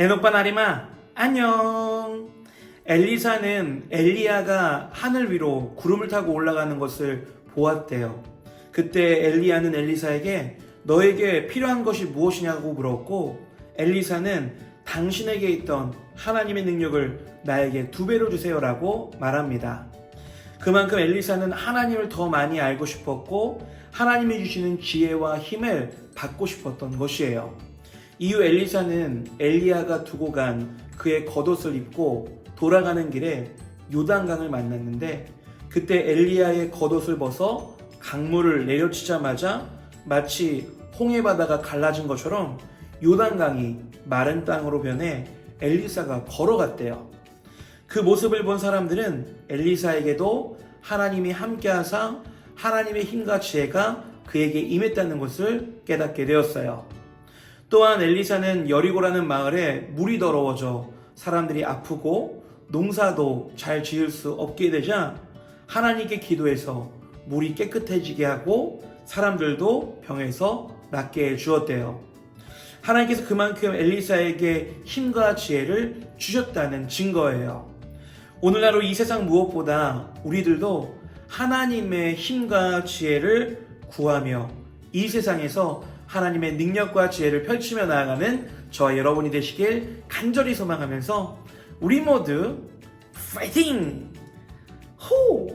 에녹바 나리마 안녕. 엘리사는 엘리야가 하늘 위로 구름을 타고 올라가는 것을 보았대요. 그때 엘리야는 엘리사에게 너에게 필요한 것이 무엇이냐고 물었고 엘리사는 당신에게 있던 하나님의 능력을 나에게 두 배로 주세요라고 말합니다. 그만큼 엘리사는 하나님을 더 많이 알고 싶었고 하나님이 주시는 지혜와 힘을 받고 싶었던 것이에요. 이후 엘리사는 엘리야가 두고 간 그의 겉옷을 입고 돌아가는 길에 요단강을 만났는데 그때 엘리야의 겉옷을 벗어 강물을 내려치자마자 마치 홍해 바다가 갈라진 것처럼 요단강이 마른 땅으로 변해 엘리사가 걸어갔대요. 그 모습을 본 사람들은 엘리사에게도 하나님이 함께하사 하나님의 힘과 지혜가 그에게 임했다는 것을 깨닫게 되었어요. 또한 엘리사는 여리고라는 마을에 물이 더러워져 사람들이 아프고 농사도 잘 지을 수 없게 되자 하나님께 기도해서 물이 깨끗해지게 하고 사람들도 병에서 낫게 해 주었대요. 하나님께서 그만큼 엘리사에게 힘과 지혜를 주셨다는 증거예요. 오늘날 이 세상 무엇보다 우리들도 하나님의 힘과 지혜를 구하며 이 세상에서 하나님의 능력과 지혜를 펼치며 나아가는 저와 여러분이 되시길 간절히 소망하면서 우리 모두 파이팅! 호!